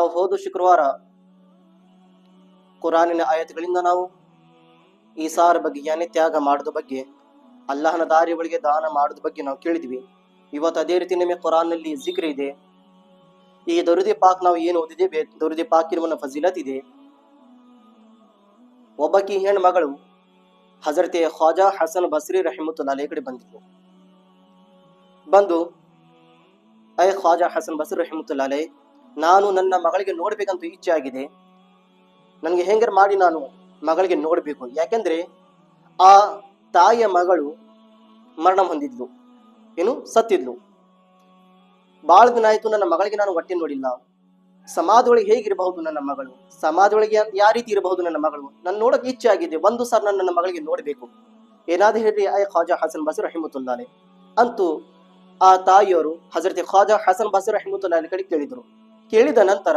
ನಾವು ಹೋದ ಶುಕ್ರವಾರ ಕುರಾನಿನ ಆಯತಗಳಿಂದ ನಾವು ಈ ಸಾರ ಬಗ್ಗೆ ಯಾನೇ ತ್ಯಾಗ ಮಾಡೋದ ಬಗ್ಗೆ, ಅಲ್ಲಾಹನ ದಾರಿ ದಾನ ಮಾಡೋದ ಬಗ್ಗೆ ನಾವು ಕೇಳಿದ್ವಿ. ಇವತ್ತು ಅದೇ ರೀತಿ ನಿಮಗೆ ಕುರಾನ್ನಲ್ಲಿ ಜಿಕ್ರ ಇದೆ. ಈ ದರುದಿ ಪಾಕ್ ನಾವು ಏನು ಓದಿದ್ದೇವೆ? ದರುದಿ ಪಾಕಿನ ಫಜಿಲತ್ ಇದೆ. ಒಬ್ಬಕಿ ಹೆಣ್ಣು ಮಗಳು ಹಜರತೆ ಖ್ವಾಜಾ ಹಸನ್ ಬಸ್ರಿ ರಹಿಮತುಲ್ಲಾಲೆ ಕಡೆ ಬಂದಿದ್ಲು. ಬಂದು ಐ ಖ್ವಾಜಾ ಹಸನ್ ಬಸ್ರಿ ರಹಿಮತುಲ್ಲಾಲೆ ನಾನು ನನ್ನ ಮಗಳಿಗೆ ನೋಡ್ಬೇಕಂತ ಇಚ್ಛೆ ಆಗಿದೆ. ನನಗೆ ಹೆಂಗಾರ ಮಾಡಿ ನಾನು ಮಗಳಿಗೆ ನೋಡ್ಬೇಕು. ಯಾಕೆಂದ್ರೆ ಆ ತಾಯಿಯ ಮಗಳು ಮರಣ ಹೊಂದಿದ್ಲು. ಏನು? ಸತ್ತಿದ್ಲು. ಬಾಳ ದಿನ ಆಯ್ತು ನನ್ನ ಮಗಳಿಗೆ ನಾನು ಹೊಟ್ಟೆ ನೋಡಿಲ್ಲ. ಸಮಾಜದೊಳಗೆ ಹೇಗಿರಬಹುದು ನನ್ನ ಮಗಳು? ಸಮಾಜದೊಳಗೆ ಯಾವ ರೀತಿ ಇರಬಹುದು ನನ್ನ ಮಗಳು? ನನ್ನ ನೋಡಕ್ ಇಚ್ಛೆ ಆಗಿದೆ. ಒಂದು ಸರ್ ನಾನು ನನ್ನ ಮಗಳಿಗೆ ನೋಡ್ಬೇಕು. ಏನಾದ್ರೂ ಹೇಳಿ ಐ ಖಾಜಾ ಹಸನ್ ಬಸರ್ ರಹಿಮತುಲ್ಲಾಲೆ ಅಂತೂ ಆ ತಾಯಿಯವರು ಹಜರತೆ ಖಾಜಾ ಹಸನ್ ಬಸೀರ್ ರಹಿಮತುಲ್ಲಾಲೆ ಕಡೆ ಕೇಳಿದ್ರು. ಕೇಳಿದ ನಂತರ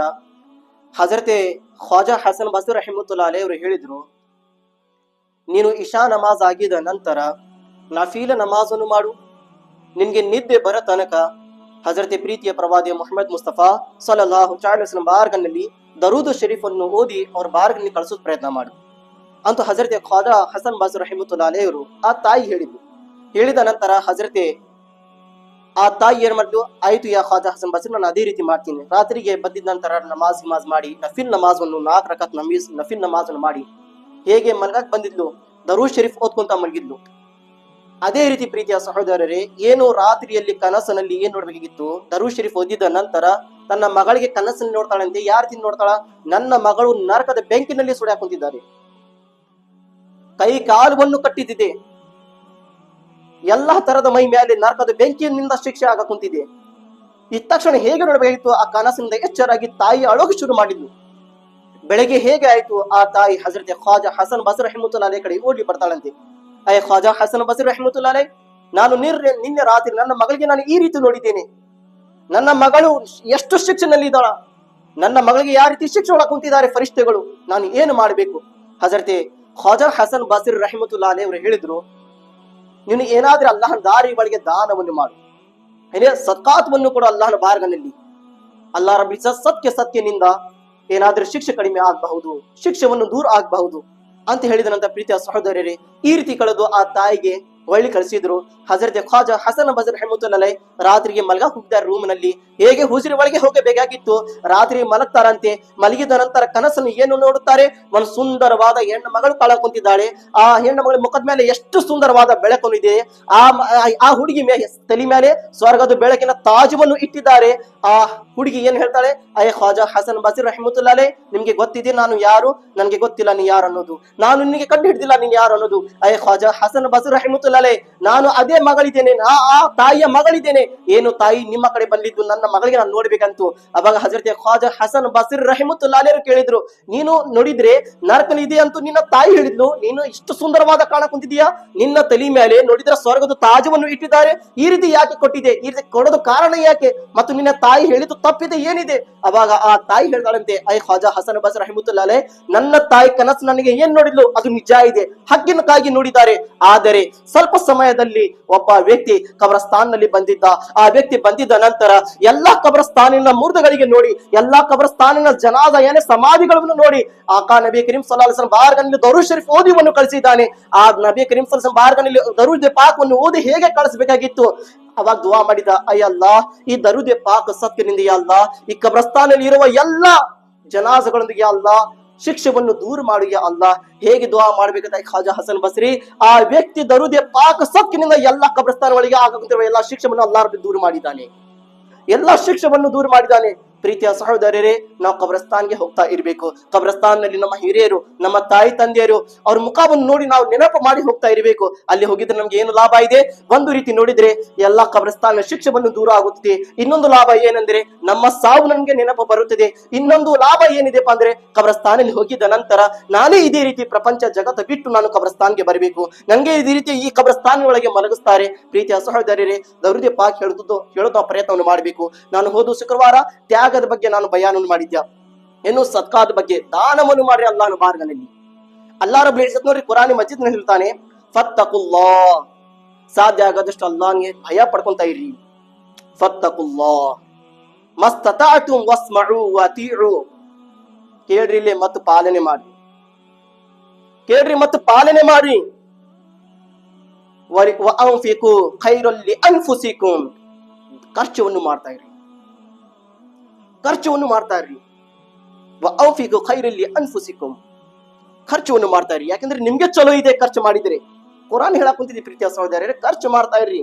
ಹಜರತೆ ಖ್ವಾಜಾ ಹಸನ್ ಬಸರ್ ರಹಿಮತುಲ್ಲಾಲೆ ಅವರು ಹೇಳಿದರು, ನೀನು ಇಶಾ ನಮಾಜ್ ಆಗಿದ ನಂತರ ನಫೀಲ ನಮಾಜನ್ನು ಮಾಡು. ನಿನಗೆ ನಿದ್ದೆ ಬರ ತನಕ ಹಜರತೆ ಪ್ರೀತಿಯ ಪ್ರವಾದಿ ಮೊಹಮ್ಮದ್ ಮುಸ್ತಫಾ ಸಲಲ್ಲಾಹು ವಸಲ್ಲಂ ಬಾರ್ಗನಲ್ಲಿ ದರೂದ್ ಶರೀಫ್ ಅನ್ನು ಓದಿ ಅವ್ರ ಬಾರ್ಗನಲ್ಲಿ ಕಳಿಸೋದ್ ಪ್ರಯತ್ನ ಮಾಡು. ಅಂತ ಹಜರತೆ ಖ್ವಾಜಾ ಹಸನ್ ಬಾಜ್ ರಹಿಮತುಲ್ಲಾಲೆ ಅವರು ಆ ತಾಯಿ ಹೇಳಿದ್ರು. ಹೇಳಿದ ನಂತರ ಹಜರತೆ ಆ ತಾಯಿ ಏನ್ ಮಾಡಿದ್ಲು ಆಯ್ತು ಯಾ ಖಾಜಾ ಹಸನ್ ಬಾಜ್ ನಾನು ಅದೇ ರೀತಿ ಮಾಡ್ತೀನಿ. ರಾತ್ರಿಗೆ ಬಂದಿದ ನಂತರ ನಮಾಜ್ ನಮಾಜ್ ಮಾಡಿ, ನಫಿಲ್ ನಮಾಜ್ ಅನ್ನು ನಾಲ್ಕು ರಕತ್ ನಮೀಸ್ ನಫಿಲ್ ನಮಾಜ್ ಅನ್ನು ಮಾಡಿ. ಹೇಗೆ ಮಲಗಕ್ ಬಂದಿದ್ಲು? ದರೂ ಶರೀಫ್ ಓದ್ಕೊಂತ ಮಲಗಿದ್ಲು. ಅದೇ ರೀತಿ ಪ್ರೀತಿಯ ಸಹೋದರರೇ, ಏನು ರಾತ್ರಿಯಲ್ಲಿ ಕನಸಿನಲ್ಲಿ ಏನ್ ನೋಡ್ಬೇಕಾಗಿತ್ತು ದರೂ ಶರೀಫ್ ಓದಿದ ನಂತರ ತನ್ನ ಮಗಳಿಗೆ ಕನಸಲ್ಲಿ ನೋಡ್ತಾಳಂತೆ, ಯಾರ ರೀತಿ ನೋಡ್ತಾಳ? ನನ್ನ ಮಗಳು ನರಕದ ಬೆಂಕಿನಲ್ಲಿ ಕುಂತಿದ್ದಾರೆ. ಕೈ ಕಾಲುವನ್ನು ಕಟ್ಟಿದ್ದಿದೆ. ಎಲ್ಲಾ ತರದ ಮೈ ಮೇಲೆ ನರಕದ ಬೆಂಕಿಯಿಂದ ಶಿಕ್ಷೆ ಆಗ ಕುಂತಿದೆ. ತಕ್ಷಣ ಹೇಗೆ ನೋಡ್ಬೇಕಾಗಿತ್ತು ಆ ಕನಸಿನಿಂದ ಎಚ್ಚರಾಗಿ ತಾಯಿ ಅಳೋಗಿ ಶುರು ಮಾಡಿದ್ಲು. ಬೆಳಗ್ಗೆ ಹೇಗೆ ಆಯ್ತು? ಆ ತಾಯಿ ಹಜರತೆ ಖ್ವಾಜಾ ಹಸನ್ ಬಸರ್ ರಹಿಮತುಲ್ಲಾಲೆ ಕಡೆ ಓಡಿ ಬರ್ತಾಳಂತೆ. ಅಯ್ಯ ಖ್ವಾಜಾ ಹಸನ್ ಬಸರ್ ರಹಿಮತುಲ್ಲಾಲೆ ನಾನು ನಿರ್ ನಿನ್ನೆ ರಾತ್ರಿ ನನ್ನ ಮಗಳಿಗೆ ನಾನು ಈ ರೀತಿ ನೋಡಿದ್ದೇನೆ. ನನ್ನ ಮಗಳು ಎಷ್ಟು ಶಿಕ್ಷೆನಲ್ಲಿ ಇದ್ದಾಳ ನನ್ನ ಮಗಳಿಗೆ ಯಾವ ರೀತಿ ಶಿಕ್ಷೆ ಒಳಗೆ ಕುಂತಿದ್ದಾರೆ ಫರಿಷ್ಠೆಗಳು ನಾನು ಏನು ಮಾಡಬೇಕು? ಹಜರತೆ, ಖ್ವಾಜಾ ಹಸನ್ ಬಸೀರ್ ರಹಿಮತುಲ್ಲಾಲೆ ಅವರು ಹೇಳಿದ್ರು ನೀನು ಏನಾದ್ರೂ ಅಲ್ಲಾಹನ ದಾರಿ ಬಳಿಗೆ ದಾನವನ್ನು ಮಾಡು. ಏನೇ ಸತ್ಕಾತ್ವನ್ನು ಕೂಡ ಅಲ್ಲಾಹನ ಬಾರ್ಗನಲ್ಲಿ ಅಲ್ಲಾಹ ರಬ್ಬಿ ಸತ್ಯ ಸತ್ಯನಿಂದ ಏನಾದ್ರೂ ಶಿಕ್ಷೆ ಕಡಿಮೆ ಆಗಬಹುದು, ಶಿಕ್ಷೆವನ್ನು ದೂರ ಆಗಬಹುದು ಅಂತ ಹೇಳಿದ ನಂತರ ಪ್ರೀತಿಯ ಸಹೋದರರೇ, ಈ ರೀತಿ ಕಳೆದು ಆ ತಾಯಿಗೆ ಒಳ್ಳಿ ಕಳಿಸಿದ್ರು ಹಜರತ್ ಖ್ವಾಜಾ ಹಸನ್ ಬಜರ್ ಹೆಮುತ್ತಲೈ ರಾತ್ರಿಗೆ ಮಲಗ ಹೋಗಿದ್ದಾರೆ ರೂಮ್ನಲ್ಲಿ ಹೇಗೆ ಹುಸಿರಿ ಒಳಗೆ ಹೋಗಬೇಕಾಗಿತ್ತು? ರಾತ್ರಿ ಮಲಗ್ತಾರಂತೆ. ಮಲಗಿದ ನಂತರ ಕನಸನ್ನು ಏನು ನೋಡುತ್ತಾರೆ? ಒಂದು ಸುಂದರವಾದ ಹೆಣ್ಣು ಮಗಳು ಕಾಳ ಕುಂತಿದ್ದಾಳೆ. ಆ ಹೆಣ್ಣು ಮಗಳ ಮುಖದ ಮೇಲೆ ಎಷ್ಟು ಸುಂದರವಾದ ಬೆಳಕು ಇದೆ. ಆ ಆ- ಹುಡುಗಿ ಮೇ, ತಲೆ ಮೇಲೆ ಸ್ವರ್ಗದ ಬೆಳಕಿನ ತಾಜವನ್ನು ಇಟ್ಟಿದ್ದಾರೆ. ಆ ಹುಡುಗಿ ಏನ್ ಹೇಳ್ತಾಳೆ? ಅಯ್ಯ ಖ್ವಾಜಾ ಹಸನ್ ಬಸೀರ್ ರಹಮತುಲ್ಲಾಲೆ ನಿಮ್ಗೆ ಗೊತ್ತಿದೆ, ನಾನು ಯಾರು? ನನಗೆ ಗೊತ್ತಿಲ್ಲ, ನೀ ಯಾರು ಅನ್ನೋದು. ನಾನು ನಿನಗೆ ಕಂಡು ಹಿಡಿದಿಲ್ಲ, ನೀನ್ ಯಾರು ಅನ್ನೋದು. ಅಯ್ಯ ಖ್ವಾಜಾ ಹಸನ್ ಬಸೀರ್ ರಹಮತುಲ್ಲಾಲೆ ನಾನು ಅದೇ ಮಗಳಿದ್ದೇನೆ ಆ ಆ ತಾಯಿಯ ಮಗಳಿದ್ದೇನೆ. ಏನು ತಾಯಿ ನಿಮ್ಮ ಕಡೆ ಬಂದಿದ್ದು ನನ್ನ ಮಗಳಿಗೆ ನಾನು ನೋಡ್ಬೇಕಂತು. ಅವಾಗ ಹಜರತೆ ಖಾಜಾ ಹಸನ್ ಬಸೀರ್ ಲಾಲೇರು ಕೇಳಿದ್ರು, ನೀನು ನೋಡಿದ್ರೆ ನರಕನ ಇದೆ ಅಂತೂ ನಿನ್ನ ತಾಯಿ ಹೇಳಿದ್ಲು, ನೀನು ಇಷ್ಟು ಸುಂದರವಾದ ಕಾಣ ಕುಂತಿದೀಯಾ ನಿನ್ನ ತಲೆ ಮೇಲೆ ನೋಡಿದ್ರೆ ಸ್ವರ್ಗದ ತಾಜವನ್ನು ಇಟ್ಟಿದ್ದಾರೆ, ಈ ರೀತಿ ಯಾಕೆ ಕೊಟ್ಟಿದೆ? ಈ ರೀತಿ ಕೊಡೋದು ಕಾರಣ ಯಾಕೆ? ಮತ್ತು ನಿನ್ನ ತಾಯಿ ಹೇಳಿದ್ದು ತಪ್ಪಿದೆ, ಏನಿದೆ? ಅವಾಗ ಆ ತಾಯಿ ಹೇಳ್ತಾಳಂತೆ ಐ ಖ್ವಾಜಾ ಹಸನ್ ಬಸ್ ಲಾಲೆ ನನ್ನ ತಾಯಿ ಕನಸು ನನಗೆ ಏನ್ ನೋಡಿದ್ಲು? ಅದು ನಿಜ ಇದೆ ಹಕ್ಕಿನಕ್ಕಾಗಿ ನೋಡಿದ್ದಾರೆ. ಆದರೆ ಸ್ವಲ್ಪ ಸಮಯದಲ್ಲಿ ಒಬ್ಬ ವ್ಯಕ್ತಿ ಕಬ್ರಸ್ತಾನ್ನಲ್ಲಿ ಬಂದಿದ್ದ. ಆ ವ್ಯಕ್ತಿ ಬಂದಿದ್ದ ನಂತರ ಎಲ್ಲಾ ಕಬ್ರಸ್ತಾನಿನ ಮುರ್ದಗಳಿಗೆ ನೋಡಿ, ಎಲ್ಲಾ ಕಬ್ರಸ್ತಾನಿನ ಜನಾದ ಏನೇ ಸಮಾಧಿಗಳನ್ನು ನೋಡಿ. ಆಕಾ ನಬಿ ಕರೀಂ ಸಲ್ಲಾಹ್ ಬಾರ್ಗನಲ್ಲಿ ದರು ಶರೀಫ್ ಓದಿವನ್ನು ಕಳಿಸಿದ್ದಾನೆ. ಆ ನಬಿ ಕರೀಂ ಸಲ್ಲಾಹ್ ಬಾರ್ಗನಲ್ಲಿ ದರುದ್ ಪಾಕವನ್ನು ಓದಿ ಹೇಗೆ ಕಳಿಸಬೇಕಾಗಿತ್ತು? ಅವಾಗ ದುವಾ ಮಾಡಿದ ಅಯ್ಯಲ್ಲ ಈ ದರುದೆ ಪಾಕ ಸತ್ಯನಿಂದ ಅಲ್ಲ ಈ ಕಬ್ರಸ್ತಾನಲ್ಲಿ ಇರುವ ಎಲ್ಲ ಜನಾಜಗಳೊಂದಿಗೆ ಅಲ್ಲ ಶಿಕ್ಷೆಯನ್ನು ದೂರ ಮಾಡಿಯ ಅಲ್ಲ ಹೇಗೆ ದುವಾ ಮಾಡ್ಬೇಕಂತ ಖಾಜಾ ಹಸನ್ ಬಸ್ರಿ, ಆ ವ್ಯಕ್ತಿ ದರುದೆ ಪಾಕ ಸೊಕ್ಕಿನಿಂದ ಎಲ್ಲಾ ಕಬ್ರಸ್ತಾನ ಒಳಗೆ ಆಗುತ್ತಿರುವ ಎಲ್ಲಾ ಶಿಕ್ಷೆಯನ್ನು ಅಲ್ಲಾರ ದೂರ ಮಾಡಿದ್ದಾನೆ. ಎಲ್ಲ ಶಿಕ್ಷೆವನ್ನು ದೂರ ಮಾಡಿದ್ದಾನೆ. ಪ್ರೀತಿಯ ಸಹೋದರರೇ, ನಾವು ಕಬ್ರಸ್ತಾನ್ಗೆ ಹೋಗ್ತಾ ಇರಬೇಕು. ಕಬ್ರಸ್ತಾನ್ನಲ್ಲಿ ನಮ್ಮ ಹಿರಿಯರು, ನಮ್ಮ ತಾಯಿ ತಂದೆಯರು, ಅವ್ರ ಮುಖವನ್ನು ನೋಡಿ ನಾವು ನೆನಪು ಮಾಡಿ ಹೋಗ್ತಾ ಇರಬೇಕು. ಅಲ್ಲಿ ಹೋಗಿದ್ರೆ ನಮ್ಗೆ ಏನು ಲಾಭ ಇದೆ? ಒಂದು ರೀತಿ ನೋಡಿದ್ರೆ ಎಲ್ಲಾ ಕಬ್ರಸ್ತಾನ ಬಂದು ದೂರ ಆಗುತ್ತದೆ. ಇನ್ನೊಂದು ಲಾಭ ಏನಂದ್ರೆ ನಮ್ಮ ಸಾವು ನಮ್ಗೆ ನೆನಪು ಬರುತ್ತದೆ. ಇನ್ನೊಂದು ಲಾಭ ಏನಿದೆಪ್ಪ ಅಂದ್ರೆ ಕಬ್ರಸ್ತಾನಲ್ಲಿ ಹೋಗಿದ ನಂತರ ನಾನೇ ಇದೇ ರೀತಿ ಪ್ರಪಂಚ ಜಗತ್ತ ಬಿಟ್ಟು ನಾನು ಕಬ್ರಸ್ತಾನ್ಗೆ ಬರಬೇಕು. ನನಗೆ ಇದೇ ರೀತಿ ಈ ಕಬ್ರಸ್ತಾನ ಒಳಗೆ ಮಲಗಿಸ್ತಾರೆ. ಪ್ರೀತಿಯ ಸಹೋದರರೇ ದೌರ್ಯ ಪಾಕ್ ಹೇಳುದು ಹೇಳೋದು ಪ್ರಯತ್ನವನ್ನು ಮಾಡಬೇಕು. ನಾನು ಹೋದ ಶುಕ್ರವಾರ ತ್ಯಾಗದ ಬಗ್ಗೆ ನಾನು ಬಯಾನನ್ನು ಮಾಡಿದ್ಯಾ? ಏನು ಸತ್ಕಾದ ಬಗ್ಗೆ ದಾನವನ್ನು ಮಾಡ್ರಿ ಅಲ್ಲಾನು ಮಾರ್ಗನಲ್ಲಿ ಅಲ್ಲಾರ ಇಜ್ಜತ್ ನೋಡ್ರಿ, ಕುರಾನಿ ಮಜ್ಜಿದ್ ಹೇಳ್ತಾನೆ ಫತ್ತಕುಲ್ಲಾ ಸಾಧ್ಯ ಆಗೋದಷ್ಟು ಅಲ್ಲಾನ್ಗೆ ಭಯ ಪಡ್ಕೊಂತ ಇರ್ರಿ. ಫತ್ತಕುಲ್ಲಾ ಮಸ್ತತಾಟು ವಸ್ಮዑ ತೀರು ಕೇಳ್ರಿ ಇಲ್ಲಿ ಮತ್ತು ಪಾಲನೆ ಮಾಡಿ ಕೇಳ್ರಿ ಮತ್ತು ಪಾಲನೆ ಮಾಡಿ ವರಿ- ವಅಂಫಿಕು ಖೈರಲ್ಲಿ ಅನ್ಫುಸಿಕು ಖರ್ಚವನ್ನು ಮಾಡ್ತಾ ಇರಿ ಖರ್ಚವನ್ನು ಮಾಡ್ತಾ ಇರಿ ಔಫಿಗು ಖೈರಲ್ಲಿ ಲಿಅನ್ಫುಸಿಕುಂ. ಖರ್ಚವನ್ನು ಮಾಡ್ತಾ ಇರಿ ಯಾಕಂದ್ರೆ ನಿಮ್ಗೆ ಚಲೋ ಇದೆ ಖರ್ಚು ಮಾಡಿದ್ರೆ. ಕುರಾನ್ ಹೇಳಕ್ ಕುಂತಿದ್ದೆ ಪ್ರೀತಿಯ ಸಹೋದರರೇ ಖರ್ಚು ಮಾಡ್ತಾ ಇರ್ರಿ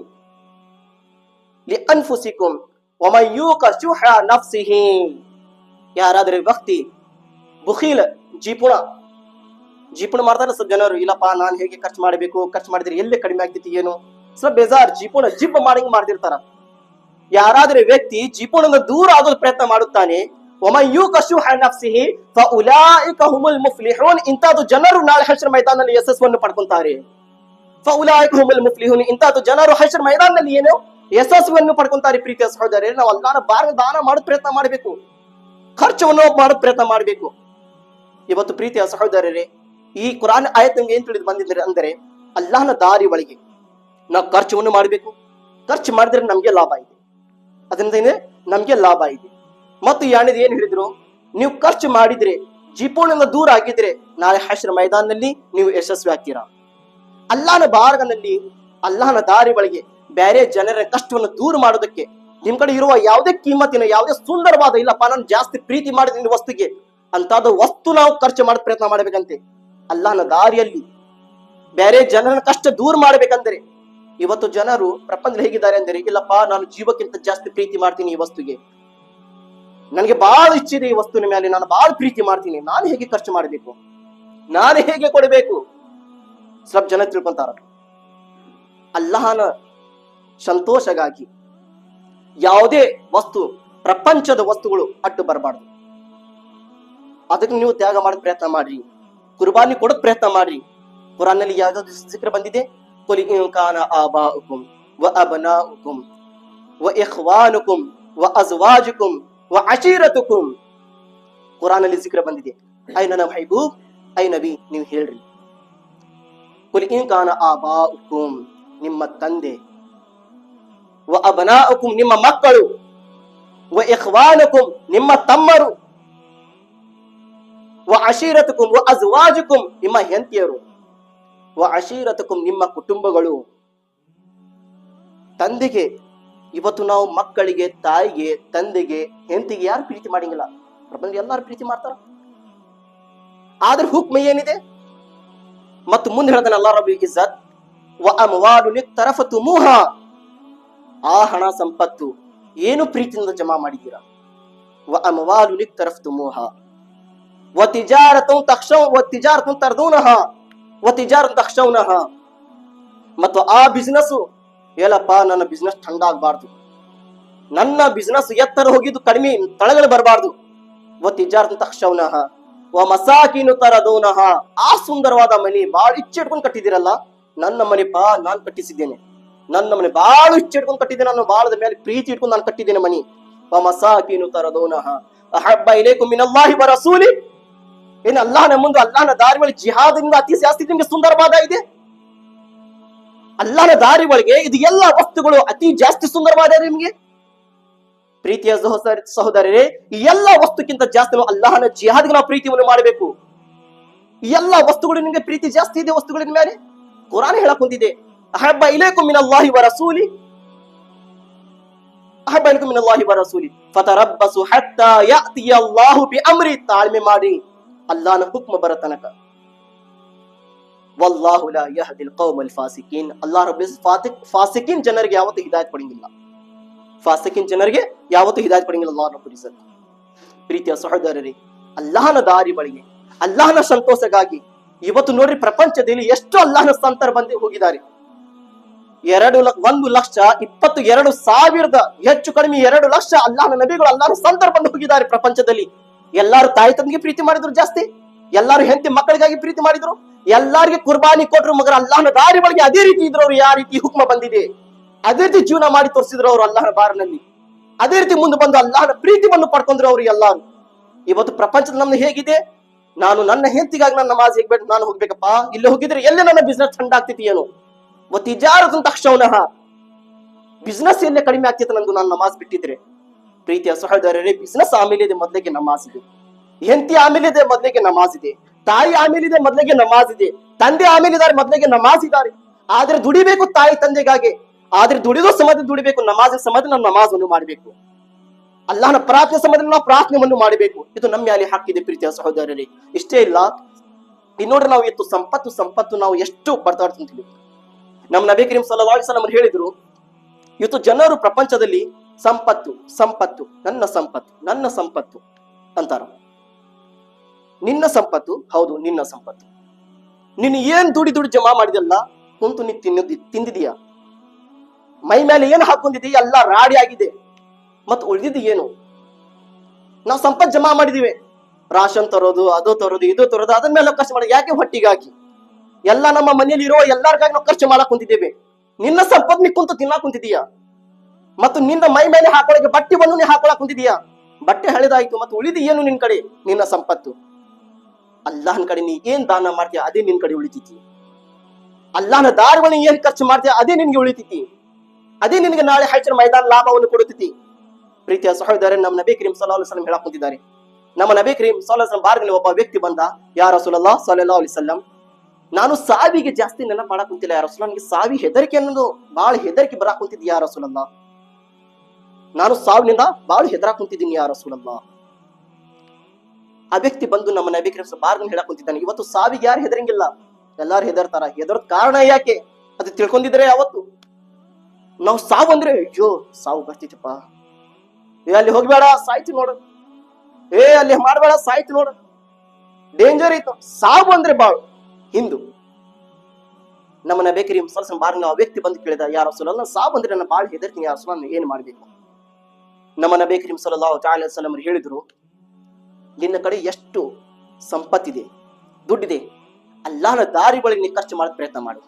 ಯೂಕ ಶುಹ ನಫ್ಸಿಹಿ. ಯಾರಾದ್ರೆ ವ್ಯಕ್ತಿ ಬುಖೀಲ್ ಜೀಪುಣ. ಜೀಪುಣ ಮಾಡ್ತಾರೆ ಸ್ವಲ್ಪ ಜನರು, ಇಲ್ಲಪ್ಪ, ನಾನು ಹೇಗೆ ಖರ್ಚು ಮಾಡಬೇಕು, ಖರ್ಚು ಮಾಡಿದ್ರೆ ಎಲ್ಲಿ ಕಡಿಮೆ ಆಗ್ತೈತಿ, ಏನು? ಸ್ವಲ್ಪ ಬೇಜಾರ್, ಜೀಪುಣ, ಜಿಪ್ ಮಾಡಿ ಮಾಡ್ತಿರ್ತಾರ. ಯಾರಾದ್ರೆ ವ್ಯಕ್ತಿ ಜೀಪುಣದ ದೂರ ಆಗೋದು ಪ್ರಯತ್ನ ಮಾಡುತ್ತಾನೆ ಇಂತಹದ್ದು ಜನರು ನಾಳೆ ಹಶ್ರ ಮೈದಾನದಲ್ಲಿ ಯಶಸ್ಸನ್ನು ಪಡ್ಕೊಂತಾರೆ. ಇಂತಹದ್ದು ಜನರು ಹಶ್ರ ಮೈದಾನದಲ್ಲಿ ಏನು ಯಶಸ್ಸನ್ನು ಪಡ್ಕೊಂತಾರೆ ಪ್ರೀತಿಯ ಸಹೋದರ ನಾವು ಅಲ್ಲಾನ ಬಾರ ದಾನ ಮಾಡೋ ಪ್ರಯತ್ನ ಮಾಡಬೇಕು. ಖರ್ಚವನ್ನು ಮಾಡೋ ಪ್ರಯತ್ನ ಮಾಡಬೇಕು. ಇವತ್ತು ಪ್ರೀತಿಯ ಸಹೋದರರೇ, ಈ ಕುರಾನ್ ಆಯತ್ ನಮ್ಗೆ ಏನ್ ತಿಳಿದು ಬಂದಿದ್ರೆ ಅಂದರೆ, ಅಲ್ಲಾಹನ ದಾರಿ ಒಳಗೆ ನಾವು ಖರ್ಚವನ್ನು ಮಾಡಬೇಕು. ಖರ್ಚು ಮಾಡಿದ್ರೆ ನಮಗೆ ಲಾಭ ಇದೆ. ಅದರಿಂದ ಏನೇ ನಮ್ಗೆ ಲಾಭ ಇದೆ ಮತ್ತು ಯಾಣಿದ ಏನ್ ಹೇಳಿದ್ರು? ನೀವು ಖರ್ಚು ಮಾಡಿದ್ರೆ ಜೀಪೋಣದಿಂದ ದೂರ ಆಗಿದ್ರೆ ನಾಳೆ ಹಶ್ರ ಮೈದಾನದಲ್ಲಿ ನೀವು ಯಶಸ್ವಿ ಆಗ್ತೀರಾ? ಅಲ್ಲಾಹನ ಬಾರ್ಗನಲ್ಲಿ ಅಲ್ಲಾಹನ ದಾರಿ ಬಳಿಗೆ ಬೇರೆ ಜನರ ಕಷ್ಟವನ್ನು ದೂರ ಮಾಡೋದಕ್ಕೆ ನಿಮ್ ಕಡೆ ಇರುವ ಯಾವುದೇ ಕಿಮ್ಮತ್ತಿನ, ಯಾವುದೇ ಸುಂದರವಾದ, ಇಲ್ಲಪ್ಪ, ನಾನು ಜಾಸ್ತಿ ಪ್ರೀತಿ ಮಾಡಿದ ವಸ್ತುಗೆ ಅಂತಾದ ವಸ್ತು ನಾವು ಖರ್ಚು ಮಾಡೋ ಪ್ರಯತ್ನ ಮಾಡಬೇಕಂತೆ. ಅಲ್ಲಾಹನ ದಾರಿಯಲ್ಲಿ ಬೇರೆ ಜನರ ಕಷ್ಟ ದೂರ ಮಾಡ್ಬೇಕಂದ್ರೆ ಇವತ್ತು ಜನರು ಪ್ರಪಂಚ ಹೇಗಿದ್ದಾರೆ ಅಂದರೆ, ಇಲ್ಲಪ್ಪ, ನಾನು ಜೀವಕ್ಕಿಂತ ಜಾಸ್ತಿ ಪ್ರೀತಿ ಮಾಡ್ತೀನಿ ಈ ವಸ್ತುಗೆ. ನನಗೆ ಬಹಳ ಇಚ್ಛೆ ಇದೆ ಈ ವಸ್ತುವಿನ ಮೇಲೆ, ನಾನು ಬಹಳ ಪ್ರೀತಿ ಮಾಡ್ತೀನಿ, ನಾನು ಹೇಗೆ ಖರ್ಚು ಮಾಡಬೇಕು? ನಾನು ಹೇಗೆ ಕೊಡಬೇಕು? ಸ್ವಲ್ಪ ಜನ ತಿಳ್ಕೊಂತಾರ. ಅಲ್ಲಹನ ಸಂತೋಷಗಾಗಿ ಯಾವುದೇ ವಸ್ತು, ಪ್ರಪಂಚದ ವಸ್ತುಗಳು ಅಟ್ಟು ಬರಬಾರ್ದು. ಅದಕ್ಕೆ ನೀವು ತ್ಯಾಗ ಮಾಡೋ ಪ್ರಯತ್ನ ಮಾಡ್ರಿ. ಕುರ್ಬಾನಿ ಕೊಡೋದ್ ಪ್ರಯತ್ನ ಮಾಡ್ರಿ. ಕುರಾನಲ್ಲಿ ಯಾವ್ದಾದ್ರು ಜಿಕ್ರ ಬಂದಿದೆ? ಕುಲಿ ಇನ್ ಕಾನ ಆಬಾಉಕುಂ ವ ಅಬನಾಉಕುಂ ವ ಇಖ್ವಾನುಕುಂ ವ ಅಜ್ವಾಜುಕುಂ ವ ಅಶೀರತುಕುಂ ಕುರಾನಲ್ಲಿ ಜಿಕ್ರ ಬಂದಿದೆ ಐ ನನ್ನ ಮೈಬೂಬ್ ಐ ನಬಿ ನೀವು ಹೇಳ್ರಿ ಕುಲಿ ಇನ್ ಕಾನ ಆಬಾಉಕುಂ ನಿಮ್ಮ ತಂದೆ ವ ಅಬನಾಉಕುಂ ನಿಮ್ಮ ಮಕ್ಕಳು ವ ಇಖ್ವಾನುಕುಂ ನಿಮ್ಮ ತಮ್ಮರು ವ ಅಶೀರತಕ್ಕೂ ನಿಮ್ಮ ಕುಟುಂಬಗಳು. ತಂದೆಗೆ, ಇವತ್ತು ನಾವು ಮಕ್ಕಳಿಗೆ, ತಾಯಿಗೆ, ತಂದೆಗೆ ಹೆಂತಿಗೆ ಯಾರು ಪ್ರೀತಿ ಮಾಡಿಂಗಿಲ್ಲ. ಪ್ರಪಂಚ ಎಲ್ಲಾರು ಪ್ರೀತಿ ಮಾಡ್ತಾರ. ಆದ್ರೆ ಹುಕ್ಮ ಏನಿದೆ? ಮತ್ತು ಮುಂದೆ ಹೇಳದ ಅಲ್ಲಾ ರಬಿ ಇಜ್ಜತ್ ತರಫ ತುಮೂಹ ಆ ಹಣ ಸಂಪತ್ತು ಏನು ಪ್ರೀತಿಯಿಂದ ಜಮಾ ಮಾಡಿದ್ದೀರಾ? ವ ಅಮವಾಲು ನಿಕ್ ತರಫ್ ತುಮೂಹ ವ ತಿಜಾರತ ತಕ್ಷಣ ವ ತಿಜಾರತ ತರದೂನಹ. ತಿಜಾರ ತಕ್ಷಣ ಮತ್ತು ಆ ಬಿಸ್ನೆಸ್ ಹೇಳಪ್ಪ ನನ್ನ ಬಿಸ್ನೆಸ್ ಠಂಡ ಆಗ್ಬಾರ್ದು. ನನ್ನ ಬಿಸ್ನೆಸ್ ಎತ್ತರ ಹೋಗಿದ್ದು ಕಡಿಮೆ ತಳಗಳು ಬರಬಾರ್ದು. ಒ ತಕ್ಷಣ ತಕ್ಷಣವನಹ ವ ಮಸಾಕಿನು ಆ ಸುಂದರವಾದ ಮನೆ ಬಾಳ ಇಚ್ಚಿಟ್ಕೊಂಡು ಕಟ್ಟಿದಿರಲ್ಲ ನನ್ನ ಮನೆ ಪಾ ನಾನು ಕಟ್ಟಿಸಿದ್ದೇನೆ. ನನ್ನ ಮನೆ ಬಾಳು ಇಚ್ಚಿಟ್ಕೊಂಡು ಕಟ್ಟಿದ್ದೇನೆ ನಾನು ಬಾಳದ ಮೇಲೆ ಪ್ರೀತಿ ಇಟ್ಕೊಂಡು ನಾನು ಕಟ್ಟಿದ್ದೇನೆ ಮನಿ. ವ ಮಸಾಕಿನು ತರದೋನಹ ಅಹಬ್ಬ ಇಲೇಕು ಮಿನಲ್ಲಾಹಿ ಬರಸೂಲಿ ಏನು ಅಲ್ಲಾಹನ ಮುಂದೆ ಅಲ್ಲಾಹನ ದಾರಿ ಒಳಗೆ ಜಿಹಾದಿಂದ ಅತಿ ಜಾಸ್ತಿ ನಿಮ್ಗೆ ಸುಂದರವಾದ ಇದೆ? ಅಲ್ಲಾಹನ ದಾರಿ ಒಳಗೆ ಇದು ಎಲ್ಲ ವಸ್ತುಗಳು ಅತಿ ಜಾಸ್ತಿ ಸುಂದರವಾದ ನಿಮ್ಗೆ? ಪ್ರೀತಿಯ ಸಹೋದರ ಸಹೋದರರೇ, ಈ ಎಲ್ಲ ವಸ್ತುಕ್ಕಿಂತ ಜಾಸ್ತಿ ನಾವು ಅಲ್ಲಾಹನ ಜಿಹಾದ್ಗೆ ನಾವು ಪ್ರೀತಿಯನ್ನು ಮಾಡಬೇಕು. ಈ ಎಲ್ಲ ವಸ್ತುಗಳು ನಿಮ್ಗೆ ಪ್ರೀತಿ ಜಾಸ್ತಿ ಇದೆ ವಸ್ತುಗಳಿನ ಮೇಲೆ? ಕುರಾನ್ ಹೇಳಕ್ ಹೊಂದಿದೆ, ಅಹಬ್ಬ ಇಲೇಕು ಮಿನಲ್ಲಾಹಿ ವ ರಸೂಲಿ ಅಹಬ್ಬ ಇಲೇಕು ಮಿನಲ್ಲಾಹಿ ವ ರಸೂಲಿ ಫತರಬ್ಬಸು ಹತ್ತ ಯಾತಿ ಅಲ್ಲಾಹು ಬಿ ಅಮ್ರಿ ತಾಳ್ಮೆ ಮಾಡಿ. ಅಲ್ಲಾಹನ ಹುಕ್ಮ ಬರ ತನಕ. ಫಾಸಿಕಿನ್. ಜನರಿಗೆ ಯಾವತ್ತೂ ಹಿದಾಯತ್ ಪಡಂಗಿಲ್ಲ ಫಾಸಿಕಿನ್ ಜನರಿಗೆ ಯಾವತ್ತೂ ಹಿದಾಯತ್ ಪಡಂಗಿಲ್ಲ ಅಲ್ಲಾಹನ ಪುರಿಸಲ್ಲ ಪ್ರೀತಿಯ ಸಹೋದರರೇ, ಅಲ್ಲಾಹನ ದಾರಿ ಬಳಿಗೆ, ಅಲ್ಲಾಹನ ಸಂತೋಷಗಾಗಿ ಇವತ್ತು ನೋಡ್ರಿ ಪ್ರಪಂಚದಲ್ಲಿ ಎಷ್ಟು ಅಲ್ಲಾಹನ ಸಂತರ ಬಂದು ಹೋಗಿದ್ದಾರೆ. ಎರಡು ಒಂದು ಲಕ್ಷ ಇಪ್ಪತ್ತು ಎರಡು ಸಾವಿರದ, ಹೆಚ್ಚು ಕಡಿಮೆ ಎರಡು ಲಕ್ಷ ಅಲ್ಲಾಹನ ನಬಿಗಳು, ಅಲ್ಲಾಹನ ಸಂತರ ಬಂದು ಹೋಗಿದ್ದಾರೆ ಪ್ರಪಂಚದಲ್ಲಿ. ಎಲ್ಲಾರು ತಾಯಿ ತಂದೆಗೆ ಪ್ರೀತಿ ಮಾಡಿದ್ರು ಜಾಸ್ತಿ, ಎಲ್ಲಾರು ಹೆಂಡತಿ ಮಕ್ಕಳಿಗಾಗಿ ಪ್ರೀತಿ ಮಾಡಿದ್ರು, ಎಲ್ಲಾರಿಗೆ ಕುರ್ಬಾನಿ ಕೊಟ್ರು ಮಗರ ಅಲ್ಲಾಹನ ದಾರಿ ಒಳಗೆ ಅದೇ ರೀತಿ ಇದ್ರು ಅವ್ರು ಯಾವ ರೀತಿ ಹುಕ್ಮ ಬಂದಿದೆ, ಅದೇ ರೀತಿ ಜೀವನ ಮಾಡಿ ತೋರಿಸಿದ್ರು ಅವರು ಅಲ್ಲಾಹನ ಬಾರಿನಲ್ಲಿ, ಅದೇ ರೀತಿ ಮುಂದೆ ಬಂದು ಅಲ್ಲಾಹನ ಪ್ರೀತಿಯನ್ನು ಪಡ್ಕೊಂಡ್ರು ಅವರು ಎಲ್ಲಾರು. ಇವತ್ತು ಪ್ರಪಂಚದ ನಮ್ದು ಹೇಗಿದೆ, ನಾನು ನನ್ನ ಹೆಂಡತಿಗಾಗಿ ನನ್ನ ನಮಾಜ್ ಹೇಗ್ಬೇಕು ನಾನು ಹೋಗ್ಬೇಕಪ್ಪ, ಇಲ್ಲಿ ಹೋಗಿದ್ರೆ ಎಲ್ಲೇ ನನ್ನ ಬಿಸ್ನೆಸ್ ಚಂದ ಆಗ್ತೈತಿ ಏನು? ಒತ್ತಿಜಾರದಂತ ತಕ್ಷಣ ಬಿಸ್ನೆಸ್ ಎಲ್ಲೇ ಕಡಿಮೆ ಆಗ್ತಿತ್ತು ನಂದು ನಾನು ನಮಾಜ್ ಬಿಟ್ಟಿದ್ರೆ? ಪ್ರೀತಿಯ ಸಹೋದರರೇ ಬಿಸ್ನೆಸ್ ಆಮೇಲೆ ಇದೆ ಮೊದಲಿಗೆ ನಮಾಜ್ ಇದೆ. ಹೆಂಡತಿ ಆಮೇಲೆ ಇದೆ ಮೊದಲಿಗೆ ನಮಾಜ್ ಇದೆ. ತಾಯಿ ಆಮೇಲೆ ಇದೆ ಮೊದಲಿಗೆ ನಮಾಜ್ ಇದೆ. ತಂದೆ ಆಮೇಲೆ ಇದ್ದಾರೆ ಮೊದಲಿಗೆ ನಮಾಜ್ ಇದ್ದಾರೆ. ಆದ್ರೆ ದುಡಿಬೇಕು ತಾಯಿ ತಂದೆಗಾಗಿ. ಆದ್ರೆ ದುಡಿದೋ ಸಮಾಧಿ ದುಡಿಬೇಕು, ನಮಾಜ್ ಸಮಾಧಿ ನಾವು ನಮಾಜನ್ನು ಮಾಡಬೇಕು. ಅಲ್ಲಾನ ಪ್ರಾರ್ಥನೆ ಸಮಾಧಿ ನಾವು ಪ್ರಾರ್ಥನೆಯನ್ನು ಮಾಡಬೇಕು. ಇದು ನಮ್ಮ ಮೇಲೆ ಹಾಕಿದೆ ಪ್ರೀತಿಯ ಸಹೋದರರೇ. ಇಷ್ಟೇ ಇಲ್ಲ. ಇನ್ನೋಡ್ರೆ ನೋಡ್ರಿ ನಾವು ಇತ್ತು ಸಂಪತ್ತು ಸಂಪತ್ತು ನಾವು ಎಷ್ಟು ಬರ್ತಾಡ್ತೀವಿ ನಮ್ಮ ನಬಿ ಕರೀಂ ವಸಲ್ಲಂ ಹೇಳಿದ್ರು ಇವತ್ತು ಜನರು ಪ್ರಪಂಚದಲ್ಲಿ ಸಂಪತ್ತು ಸಂಪತ್ತು, ನನ್ನ ಸಂಪತ್ತು ನನ್ನ ಸಂಪತ್ತು ಅಂತಾರ. ನಿನ್ನ ಸಂಪತ್ತು, ಹೌದು, ನಿನ್ನ ಸಂಪತ್ತು. ನೀನು ಏನ್ ದುಡಿ ದುಡಿ ಜಮಾ ಮಾಡಿದಲ್ಲ ಕುಂತು ನೀ ತಿನ್ನದಿ, ತಿಂದಿದೀಯ? ಮೈ ಮೇಲೆ ಏನು ಹಾಕೊಂಡಿದೀಯ ಎಲ್ಲ ರಾಡಿ ಆಗಿದೆ. ಮತ್ತು ಉಳಿದಿದ್ದು ಏನು? ನಾ ಸಂಪತ್ ಜಮಾ ಮಾಡಿದೀವಿ. ರಾಷನ್ ತರೋದು, ಅದು ತರೋದು, ಇದು ತರೋದು ಅದನ್ನ ಮೇಲೆ ಖರ್ಚು ಮಾಡಿ, ಯಾಕೆ ಹೊಟ್ಟಿಗಾಗಿ? ಹಾಕಿ ಎಲ್ಲ ನಮ್ಮ ಮನೆಯಲ್ಲಿ ಇರೋ ಎಲ್ಲರಿಗಾಗಿ ನಾವು ಖರ್ಚು ಮಾಡಕ್ ಕುಂತಿದ್ದೇವೆ. ನಿನ್ನ ಸಂಪತ್ ನೀ ಕುಂತು ಕುಂತಿದೀಯ ಮತ್ತು ನಿನ್ನ ಮೈ ಮೇಲೆ ಬಟ್ಟೆ ಬಂದು ನೀ ಹಾಕೊಳಕ್ ಕುಂತಿದೀಯಾ ಬಟ್ಟೆ ಹಳೆದಾಯ್ತು ಮತ್ತು ಉಳಿದ ಏನು ನಿನ್ ಕಡೆ? ನಿನ್ನ ಸಂಪತ್ತು. ಅಲ್ಲಾಹನ ಕಡೆ ನೀ ಏನ್ ದಾನ ಮಾಡ್ತೀಯ? ಅದೇ ನಿನ್ ಕಡೆ ಉಳಿತೈತಿ. ಅಲ್ಲಾಹನ ದಾರಿಗಳು ಏನ್ ಖರ್ಚು ಮಾಡ್ತೀಯ? ಅದೇ ನಿನ್ಗೆ ಉಳಿತೈತಿ. ಅದೇ ನಿನಗೆ ನಾಳೆ ಹೆಚ್ಚಿನ ಮೈದಾನ ಲಾಭವನ್ನು ಕೊಡುತ್ತೈತಿ. ಪ್ರೀತಿಯ ಸಹೋದರ ನಮ್ಮ ನಬಿ ಕರೀಂ ಸಲ್ಲಾ ಸಲಂ ಹೇಳಕ್ ಕುಂತಿದ್ದಾರೆ. ನಮ್ಮ ನಬಿ ಕರೀಂ ಸಲ್ಲಾ ಸಲಂ ಬಾರ್ಗಲ್ಲಿ ಒಬ್ಬ ವ್ಯಕ್ತಿ ಬಂದ ಯಾರ ಸುಲಲ್ಲಾ ಸಲ್ಲಾ ಅಲಿ ನಾನು ಸಾವಿಗೆ ಜಾಸ್ತಿ ನೆನಪು ಮಾಡಕ್ ಕುಂತಿಲ್ಲ ಯಾರ ಸುಲ ನನಗೆ ಸಾವಿ ಹೆದರಿಕೆ ಅನ್ನೋದು ಬಹಳ ಹೆದರಿಕೆ ಬರಾಕ್ ಯಾರ ಯಾ ರಸೂಲಲ್ಲಾ ನಾನು ಸಾವಿನಿಂದ ಬಾಳು ಹೆದರಾಕ್ ಕುಂತಿದ್ದೀನಿ ಯಾರ ರಸೂಲಲ್ಲಾ. ಆ ವ್ಯಕ್ತಿ ಬಂದು ನಮ್ಮ ನಬಿ ಬಾರ್ ಬಾರ್ಗನ್ ಹೇಳಕ್ ಕುಂತಿದ್ದಾನೆ. ಇವತ್ತು ಸಾವಿಗೆ ಯಾರು ಹೆದರಂಗಿಲ್ಲ? ಎಲ್ಲಾರು ಹೆದರ್ತಾರ. ಹೆದರದ ಕಾರಣ ಯಾಕೆ? ಅದು ತಿಳ್ಕೊಂಡಿದ್ರೆ ಯಾವತ್ತು? ನಾವು ಸಾವು ಅಂದ್ರೆ, ಅಯ್ಯೋ, ಸಾವು ಬರ್ತಿತ್ತಪ್ಪ. ಏ, ಅಲ್ಲಿ ಹೋಗ್ಬೇಡ, ಸಾಯ್ತು ನೋಡು. ಏ, ಅಲ್ಲಿ ಮಾಡ್ಬೇಡ, ಸಾಯ್ತು ನೋಡು. ಡೇಂಜರ್ ಇತ್ತು. ಸಾವು ಅಂದ್ರೆ ಬಾಳು, ಹಿಂದು. ನಮ್ಮ ಬೇಕರಿ ಕರೀಂ ಬಾರ್ನ ವ್ಯಕ್ತಿ ಬಂದು ಕೇಳಿದ ಯಾರ ರಸೂಲಲ್ಲ, ಸಾವು ಅಂದ್ರೆ ನನ್ನ ಬಾಳು ಹೆದರ್ತೀನಿ ಯಾರ ಸುಲನ್ ಏನ್ ಮಾಡ್ಬೇಕು? ನಮ್ಮ ನಬಿ ಕರೀಂ ಸಲಹು ತಾಲ ಹೇಳಿದರು, ನಿನ್ನ ಕಡೆ ಎಷ್ಟು ಸಂಪತ್ತಿದೆ, ದುಡ್ಡಿದೆ ಅಲ್ಲಾನ ದಾರಿಗಳಿಗೆ ನೀ ಖರ್ಚು ಮಾಡೋದು ಪ್ರಯತ್ನ ಮಾಡು.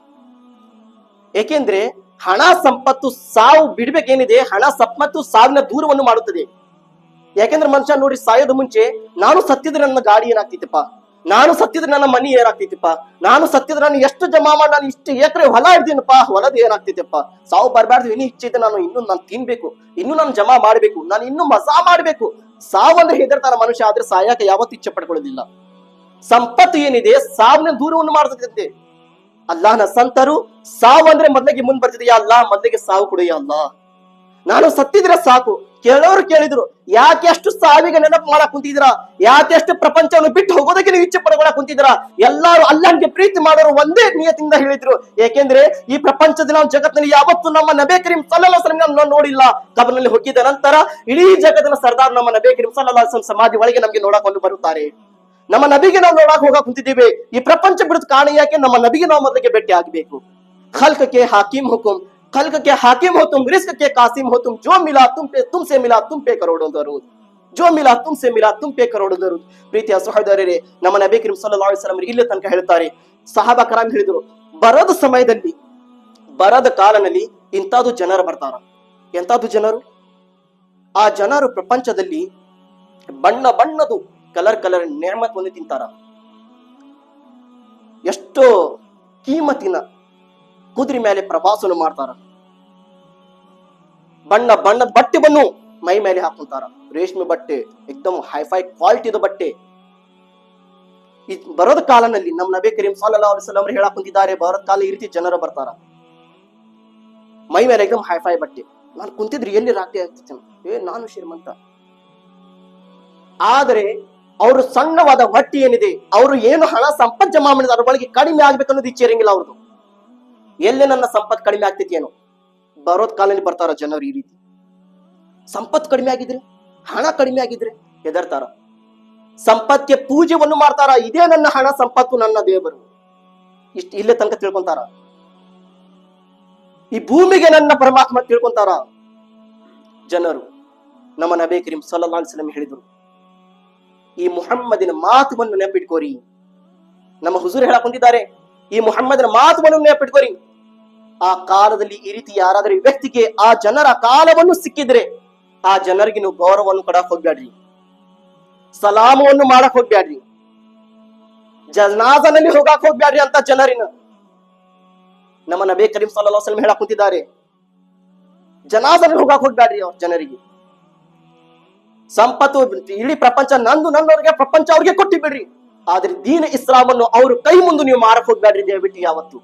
ಏಕೆಂದ್ರೆ ಹಣ ಸಂಪತ್ತು ಸಾವು ಬಿಡ್ಬೇಕೇನಿದೆ, ಹಣ ಸಂಪತ್ತು ಸಾವಿನ ದೂರವನ್ನು ಮಾಡುತ್ತದೆ. ಯಾಕೆಂದ್ರೆ ಮನುಷ್ಯ ನೋಡಿ ಸಾಯೋದು ಮುಂಚೆ, ನಾನು ಸತ್ತಿದ್ರೆ ನನ್ನ ಗಾಡಿ ಏನಾಗ್ತಿತ್ತಪ್ಪ? ನಾನು ಸತ್ತಿದ್ರೆ ನನ್ನ ಮನಿ ಏನಾಗ್ತೈತಿಪ್ಪ? ನಾನು ಸತ್ತಿದ್ರೆ ನಾನು ಎಷ್ಟು ಜಮಾ ಮಾಡಿ, ನಾನು ಇಷ್ಟು ಎಕರೆ ಹೊಲ ಇದ್ದೀನಪ್ಪ ಹೊಲದ ಏನಾಗ್ತೈತಿಪ್ಪ ಸಾವು ಬರಬಾರ್ದು ಇನ್ನೂ ಇಚ್ಛೆ ನಾನು ಇನ್ನು ನಾನು ತಿನ್ಬೇಕು. ಇನ್ನೂ ನಾನು ಜಮಾ ಮಾಡ್ಬೇಕು. ನಾನು ಇನ್ನೂ ಮಜಾ ಮಾಡ್ಬೇಕು. ಸಾವು ಅಂದ್ರೆ ಹೆದರ್ತಾರ ಮನುಷ್ಯ, ಆದ್ರೆ ಸಾಯಕ ಯಾವತ್ತೂ ಇಚ್ಛೆ ಪಡ್ಕೊಳ್ಳೋದಿಲ್ಲ. ಸಂಪತ್ತು ಏನಿದೆ, ಸಾವಿನ ದೂರವನ್ನು ಮಾಡ್ತದಂತೆ ಅಲ್ಲಾಹನ ಸಂತರು ಸಾವು ಅಂದ್ರೆ ಮೊದಲಿಗೆ ಮುಂದ್ ಬರ್ತಿದೆಯಾ? ಅಲ್ಲ ಮೊದಲಿಗೆ ಸಾವು ಕೊಡುಯ ಅಲ್ಲ ನಾನು ಸತ್ತಿದ್ರೆ ಸಾಕು. ಕೇಳೋರು ಕೇಳಿದ್ರು, ಯಾಕೆ ಅಷ್ಟು ಸಾವಿಗೆ ನೆನಪು ಮಾಡಕ್ ಕುಂತಿದ್ರ ಯಾಕೆ ಅಷ್ಟು ಪ್ರಪಂಚವನ್ನು ಬಿಟ್ಟು ಹೋಗೋದಕ್ಕೆ ನೀವು ಇಚ್ಛೆ ಪಡಗೊಳಕ್ ಕುಂತಿದ್ರ ಎಲ್ಲಾರು ಅಲ್ಲಂಗೆ ಪ್ರೀತಿ ಮಾಡೋರು ಒಂದೇ ನಿಯತಿಂದ ಹೇಳಿದ್ರು. ಏಕೆಂದ್ರೆ ಈ ಪ್ರಪಂಚದಲ್ಲಿ ನಾವು ಜಗತ್ತಿನಲ್ಲಿ ಯಾವತ್ತು ನಮ್ಮ ನಬೇ ಕರೀಂ ಸಲ್ಲಲ್ಲ ನೋಡಿಲ್ಲ. ಕಬರ್ನಲ್ಲಿ ಹೊಕ್ಕಿದ ನಂತರ ಇಡೀ ಜಗತ್ತಿನ ಸರ್ದಾರ್ ನಮ್ಮ ನಬೇ ಕರೀಂ ಸಲ್ಲಲ್ಲ ಸಮಾಧಿ ಒಳಗೆ ನಮ್ಗೆ ನೋಡಕೊಂಡು ಬರುತ್ತಾರೆ. ನಮ್ಮ ನಬಿಗೆ ನಾವು ನೋಡಕ್ ಹೋಗಕ್ ಕುಂತಿದ್ದೀವಿ. ಈ ಪ್ರಪಂಚ ಬಿಡುತ್ತ ಕಾರಣ ಯಾಕೆ? ನಮ್ಮ ನಬಿಗೆ ನಾವು ಮೊದಲಿಗೆ ಭೇಟಿ ಆಗ್ಬೇಕು ಹಲ್ಕಕ್ಕೆ ಹಾಕಿಂ ಹುಕುಂ. खल्क के हाकिम हो तुम रिस्क के جو ملا تم سے ملا تم پہ کروڑوں درود तुम पे करोड़ों दरूद जो ಮಿಲಾ ತುಮ್ಸೆ ಮಿಲಾ ತುಂಬೆ ಕರೋಡು ದರುದ್ ಪ್ರೀತಿಯ ಸಹೋದರರೇ کریم صلی اللہ علیہ وسلم ಇಲ್ಲಿ ತನಕ ಹೇಳ್ತಾರೆ ಸಹಾಬ ಕರಾಮ್ ಹೇಳಿದರು, ಬರದ ಸಮಯದಲ್ಲಿ, ಬರದ ಕಾಲನಲ್ಲಿ ಇಂತಾದು ಜನರು ಬರ್ತಾರ. ಎಂತಾದು ಜನರು? ಆ ಜನರು ಪ್ರಪಂಚದಲ್ಲಿ ಬಣ್ಣ ಬಣ್ಣದು ಕಲರ್ ಕಲರ್ ನೇಮತ್ ತಿಂತಾರ. ಎಷ್ಟೋ ಕೀಮತಿನ ಕುದುರೆ ಮೇಲೆ ಪ್ರವಾಸನು ಮಾಡ್ತಾರ. ಬಣ್ಣ ಬಣ್ಣದ ಬಟ್ಟೆ ಬನ್ನು ಮೈ ಮೇಲೆ ಹಾಕೊಂತಾರ ರೇಷ್ಮೆ ಬಟ್ಟೆ, ಎಕ್ದಮ್ ಹೈಫೈ ಕ್ವಾಲಿಟಿದ ಬಟ್ಟೆ. ಈ ಬರೋದ ಕಾಲನಲ್ಲಿ ನಮ್ಮ ನಬಿ ಕರೀಂ ಅಲೈಹಿ ವಸಲ್ಲಂ ಹೇಳಕ್ ಕುಂತಿದ್ದಾರೆ ಬರೋದ ಕಾಲ ಈ ರೀತಿ ಜನರು ಬರ್ತಾರ. ಮೈ ಮೇಲೆ ಎಕ್ದಮ್ ಹೈಫೈ ಬಟ್ಟೆ. ನಾನು ಕುಂತಿದ್ರೆ ಎಲ್ಲಿ ರಾತ್ರಿ ಆಗ್ತಿತ್ತು? ಏ, ನಾನು ಶ್ರೀಮಂತ ಆದರೆ ಅವರು ಸಣ್ಣವಾದ ಹೊಟ್ಟಿ ಏನಿದೆ, ಅವರು ಏನು ಹಣ ಸಂಪತ್ ಜಮಾ ಮಾಡಿದ ಅದ್ರ ಬಳಿಗೆ ಕಡಿಮೆ ಆಗ್ಬೇಕನ್ನೋದು ಇಚ್ಛೆ ಇರಂಗಿಲ್ಲ ಅವ್ರದ್ದು ಎಲ್ಲಿ ನನ್ನ ಸಂಪತ್ ಕಡಿಮೆ ಆಗ್ತೈತಿ ಏನೋ ಬರೋದ್ ಕಾಲದಲ್ಲಿ ಬರ್ತಾರ ಜನರು ಈ ರೀತಿ. ಸಂಪತ್ ಕಡಿಮೆ ಆಗಿದ್ರೆ, ಹಣ ಕಡಿಮೆ ಆಗಿದ್ರೆ ಹೆದರ್ತಾರ. ಸಂಪತ್ಗೆ ಪೂಜೆವನ್ನು ಮಾಡ್ತಾರ, ಇದೇ ನನ್ನ ಹಣ, ಸಂಪತ್ತು ನನ್ನ ದೇವರು. ಇಷ್ಟ ಇಲ್ಲೇ ತನಕ ತಿಳ್ಕೊಂತಾರ. ಈ ಭೂಮಿಗೆ ನನ್ನ ಪರಮಾತ್ಮ ತಿಳ್ಕೊಂತಾರ ಜನರು. ನಮ್ಮ ನಬಿ ಕರೀಂ ವಸಲ್ಲಂ ಹೇಳಿದ್ರು, ಈ ಮುಹಮ್ಮದಿನ ಮಾತುವನ್ನು ನೆನಪಿಟ್ಕೋರಿ. ನಮ್ಮ ಹುಜೂರ್ ಹೇಳಕೊಂಡಿದ್ದಾರೆ ಈ ಮುಹಮ್ಮದನ ಮಾತುವನ್ನು ನೆನಪಿಟ್ಕೋರಿ. ಆ ಕಾಲದಲ್ಲಿ ಈ ರೀತಿ ಯಾರಾದ್ರೂ ವ್ಯಕ್ತಿಗೆ ಆ ಜನರ ಕಾಲವನ್ನು ಸಿಕ್ಕಿದ್ರೆ ಆ ಜನರಿಗೆ ನೀವು ಗೌರವವನ್ನು ಕೊಡಕ್ ಹೋಗ್ಬೇಡ್ರಿ. ಸಲಾಮವನ್ನು ಮಾಡಕ್ ಹೋಗ್ಬೇಡ್ರಿ. ಜನಾಜನಲ್ಲಿ ಹೋಗಕ್ ಹೋಗ್ಬೇಡ್ರಿ ಅಂತ ಜನರಿನ ನಮ್ಮ ನಬಿ ಕರೀಂ ವಸಲ್ಲಂ ಹೇಳಕ್ ಕುಂತಿದ್ದಾರೆ. ಜನಾಜನಲ್ಲಿ ಹೋಗಕ್ ಹೋಗ್ಬೇಡ್ರಿ ಅವ್ರ ಜನರಿಗೆ. ಸಂಪತ್ತು ಇಡೀ ಪ್ರಪಂಚ ನಂದು ನನ್ನವ್ರಿಗೆ, ಪ್ರಪಂಚ ಅವ್ರಿಗೆ ಕೊಟ್ಟಿಬಿಡ್ರಿ. ಆದ್ರೆ ದೀನ ಇಸ್ಲಾಮನ್ನು ಅವರು ಕೈ ಮುಂದೆ ನೀವು ಮಾರಕ್ ಹೋಗ್ಬೇಡ್ರಿ ದಯವಿಟ್ಟು ಯಾವತ್ತು.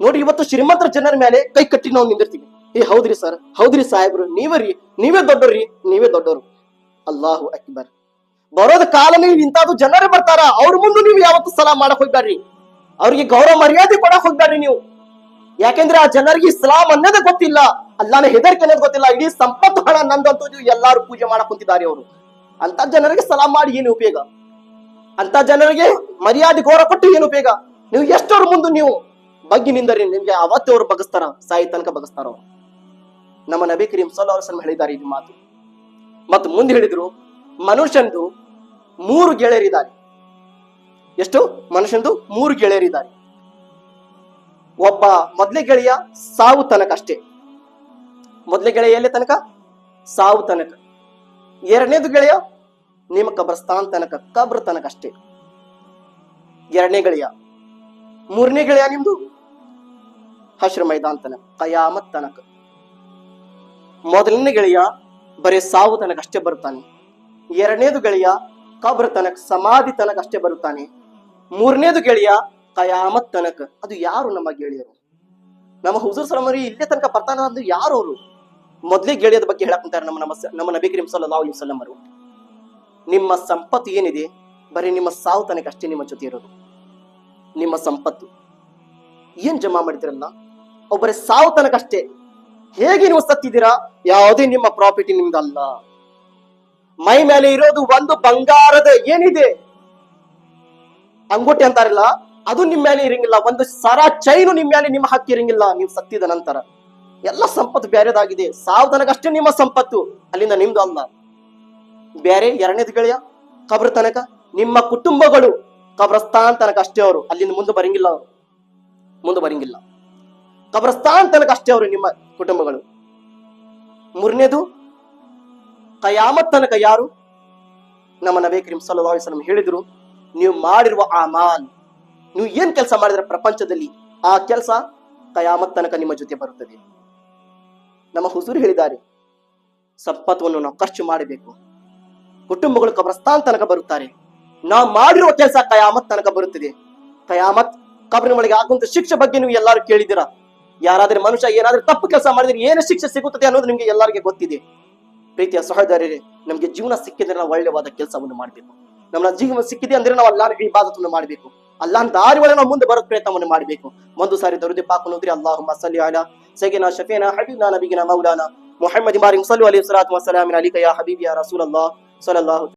ನೋಡಿ, ಇವತ್ತು ಶ್ರೀಮಂತರ ಜನರ ಮೇಲೆ ಕೈ ಕಟ್ಟಿ ನಾವು ನಿಂದಿರ್ತೀವಿ. ಏ, ಹೌದ್ರಿ ಸರ್ ಹೌದ್ರಿ ಸಾಹೇಬ್ರು. ನೀವೇ ನೀವೇ ದೊಡ್ಡವ್ರಿ ನೀವೇ ದೊಡ್ಡವರು ಅಲ್ಲಾಹು ಅಕ್ಬರ್. ಬರೋದ ಕಾಲನೇ ಇಂತಾದ್ರು ಜನರೇ ಬರ್ತಾರ. ಅವ್ರ ಮುಂದೆ ನೀವು ಯಾವತ್ತು ಸಲಾಮ್ ಮಾಡಕ್ ಹೋಗ್ಬೇಡ್ರಿ ಅವ್ರಿಗೆ ಗೌರವ, ಮರ್ಯಾದೆ ಕೊಡಕ್ ಹೋಗ್ಬೇಡ್ರಿ ನೀವು. ಯಾಕೆಂದ್ರೆ ಆ ಜನರಿಗೆ ಇಸ್ಲಾಂ ಅನ್ನೋದೇ ಗೊತ್ತಿಲ್ಲ. ಅಲ್ಲಾನ ಹೆದರಿಕೆ ಅನ್ನೋದು ಗೊತ್ತಿಲ್ಲ. ಇಡೀ ಸಂಪತ್ತು ಹಣ ನಂದಂತೂ ಎಲ್ಲಾರು ಪೂಜೆ ಮಾಡಕ್ ಕುಂತಿದ್ದಾರೆ ಅವರು ಅಂತ ಜನರಿಗೆ ಸಲಾಮ್ ಮಾಡಿ ಏನು ಉಪಯೋಗ? ಅಂತ ಜನರಿಗೆ ಮರ್ಯಾದೆ ಗೌರವ ಕೊಟ್ಟು ಏನು ಉಪಯೋಗ? ನೀವು ಎಷ್ಟವ್ರ ಮುಂದೆ ನೀವು ಬಗ್ಗಿ ನಿಂದರಿ ನಿಮ್ಗೆ ಅವತ್ತೇ ಅವ್ರು ಬಗಸ್ತಾರ ಸಾಯಿ ತನಕ ಬಗಸ್ತಾರ ಅವ್ರು. ನಮ್ಮ ನಬಿ ಕರೀಂ ವಸಲ್ಲಂ ಹೇಳಿದ್ದಾರೆ ಇದು ಮಾತು. ಮತ್ತು ಮುಂದೆ ಹೇಳಿದ್ರು ಮನುಷ್ಯನ್ದು ಮೂರು ಗೆಳೆಯರಿದ್ದಾರೆ. ಎಷ್ಟು? ಮನುಷ್ಯನ್ದು ಮೂರು ಗೆಳೆಯರಿದ್ದಾರೆ. ಒಬ್ಬ ಮೊದಲೇ ಗೆಳೆಯ ಸಾವು ತನಕ ಅಷ್ಟೇ. ಮೊದಲೇ ಗೆಳೆಯ ಎಲ್ಲಿ ತನಕ? ಸಾವು ತನಕ. ಎರಡನೇದು ಗೆಳೆಯ ನಿಮ್ಮ ಕಬ್ರಸ್ತಾನ್ ತನಕ, ಕಬ್ರ ತನಕ ಅಷ್ಟೇ. ಎರಡನೇ ಗೆಳೆಯ. ಮೂರನೇ ಗೆಳೆಯ ನಿಮ್ದು? ಹಶ್ರ ಮೈದಾನ್ ತನಕ, ಕಯಾಮತ್ ತನಕ. ಮೊದಲನೇ ಗೆಳೆಯ ಬರೀ ಸಾವು ತನಕ ಅಷ್ಟೇ ಬರುತ್ತಾನೆ. ಎರಡನೇದು ಗೆಳೆಯ ಕಬ್ರ ತನಕ, ಸಮಾಧಿ ತನಕ ಅಷ್ಟೇ ಬರುತ್ತಾನೆ. ಮೂರನೇದು ಗೆಳೆಯ ಕಯಾಮತ್ ತನಕ. ಅದು ಯಾರು ನಮ್ಮ ಗೆಳೆಯರು? ನಮ್ಮ ಹುಜೂರ್ ಸಲಮರಿ ಇಲ್ಲೇ ತನಕ ಬರ್ತಾನ ಅಂದ್ರೆ ಯಾರು ಅವರು? ಮೊದಲೇ ಗೆಳೆಯದ ಬಗ್ಗೆ ಹೇಳಕ್ಕಂತಾರೆ ನಮ್ಮ ನಮ್ಮ ನಮ್ಮ ನಬಿ ಕರೀಂ ಸಲ್ಲಲ್ಲಾಹು ಅಲೈಹಿ ವಸಲ್ಲಂ ಅವರು. ನಿಮ್ಮ ಸಂಪತ್ತು ಏನಿದೆ? ಬರೀ ನಿಮ್ಮ ಸಾವು ತನಕ ಅಷ್ಟೇ ನಿಮ್ಮ ಜೊತೆ ಇರೋದು. ನಿಮ್ಮ ಸಂಪತ್ತು. ಏನ್ ಜಮಾ ಮಾಡಿದಿರಲ್ಲ? ಅವು ಬರೀ ಸಾವು ತನಕಷ್ಟೇ. ಹೇಗೆ ನೀವು ಸತ್ತಿದ್ದೀರಾ? ಯಾವುದೇ ನಿಮ್ಮ ಪ್ರಾಪರ್ಟಿ ನಿಮ್ದಲ್ಲ. ಮೈ ಮೇಲೆ ಇರೋದು ಒಂದು ಬಂಗಾರದ ಏನಿದೆ? ಅಂಗೋಟಿ ಅಂತಾರಲ್ಲ, ಅದು ನಿಮ್ಮ ಮೇಲೆ ಇರಂಗಿಲ್ಲ. ಒಂದು ಸರ ಚೈನು ನಿಮ್ಮ ಮೇಲೆ ನಿಮ್ಮ ಹಕ್ಕಿ ಇರಂಗಿಲ್ಲ. ನೀವು ಸತ್ತಿದ ನಂತರ. ಎಲ್ಲ ಸಂಪತ್ತು ಬೇರೆದಾಗಿದೆ ಸಾವು ತನಕಷ್ಟೇ ನಿಮ್ಮ ಸಂಪತ್ತು. ಅಲ್ಲಿಂದ ನಿಮ್ದು ಅಲ್ಲ. ಬೇರೆ ಎರಡನೇದು ಗೆಳೆಯ, ಕಬ್ರ ತನಕ. ನಿಮ್ಮ ಕುಟುಂಬಗಳು ಕಬ್ರಸ್ತಾನ್ ತನಕ ಅಷ್ಟೇ ಅವರು. ಅಲ್ಲಿಂದ ಮುಂದೆ ಬರಂಗಿಲ್ಲ ಅವರು. ಮುಂದೆ ಬರಂಗಿಲ್ಲ. ಕಬ್ರಸ್ತಾನ್ ತನಕ ಅಷ್ಟೇ ಅವರು ನಿಮ್ಮ ಕುಟುಂಬಗಳು. ಮೂರನೇದು, ಕಯಾಮತ್ ತನಕ ಯಾರು? ನಮ್ಮ ನಬಿ ಕರೀಂ ವಸಲ್ಲಂ ಹೇಳಿದ್ರು, ನೀವು ಮಾಡಿರುವ ಆ ಮಾನ್ ನೀವು ಏನ್ ಕೆಲಸ ಮಾಡಿದ್ರೆ ಪ್ರಪಂಚದಲ್ಲಿ ಆ ಕೆಲಸ ಕಯಾಮತ್ ತನಕ ನಿಮ್ಮ ಜೊತೆ ಬರುತ್ತದೆ. ನಮ್ಮ ಹುಸೂರು ಹೇಳಿದ್ದಾರೆ ಸಂಪತ್ತವನ್ನು ನಾವು ಖರ್ಚು ಮಾಡಬೇಕು. ಕುಟುಂಬಗಳು ಕಬ್ರಸ್ತಾನ್ ತನಕ ಬರುತ್ತಾರೆ. ನಾವು ಮಾಡಿರುವ ಕೆಲಸ ಕಯಾಮತ್ ತನಕ ಬರುತ್ತದೆ. ಕಯಾಮತ್ ಕಬ್ರಿನ ಒಳಗೆ ಆಗುವಂತ ಶಿಕ್ಷೆ ಬಗ್ಗೆ ನೀವು ಎಲ್ಲರೂ ಕೇಳಿದ್ದೀರಾ? ಯಾರಾದ್ರೂ ಮನುಷ್ಯ ಏನಾದ್ರೂ ತಪ್ಪು ಕೆಲಸ ಮಾಡಿದ್ರೆ ಏನು ಶಿಕ್ಷೆ ಸಿಗುತ್ತದೆ ಅನ್ನೋದು ನಿಮ್ಗೆ ಎಲ್ಲರಿಗೆ ಗೊತ್ತಿದೆ. ಪ್ರೀತಿಯ ಸಹೋದರರೇ, ನಮ್ಗೆ ಜೀವನ ಸಿಕ್ಕಿದ್ರೆ ನಾವು ಒಳ್ಳೆಯವಾದ ಕೆಲಸವನ್ನು ಮಾಡಬೇಕು. ನಮ್ಮ ಜೀವನ ಸಿಕ್ಕಿದೆ ಅಂದ್ರೆ ನಾವು ಅಲ್ಲಾನ ಇಬಾದತನ್ನು ಮಾಡಬೇಕು. ಅಲ್ಲಾನ್ ದಾರಿ ಒಳಗೆ ನಾವು ಮುಂದೆ ಬರೋ ಪ್ರಯತ್ನವನ್ನು ಮಾಡಬೇಕು. ಒಂದು ಸಾರಿ ದರುದಿ ಪಾಕುನುದ್ರಿ ಅಲ್ಲಾಹುಮ್ಮ ಸಲ್ಲಿ ಅಲ ಸೈಗಿನ ಶಫೇನ ಹಬೀಬ್ನ ನಬಿಗಿನ ಮೌಲಾನಾ ಮುಹಮ್ಮದ್ ಮಾರಿ ಸಲ್ಲು ಅಲೈಹಿ ಸಲಾತ್ ಮಸಲಾಮಿನ ಅಲಿಕಯ ಯಾ ರಸೂಲ್ ರಸೂಲಲ್ಲಾಹ್, ಸಲ್ಲಲ್ಲಾಹು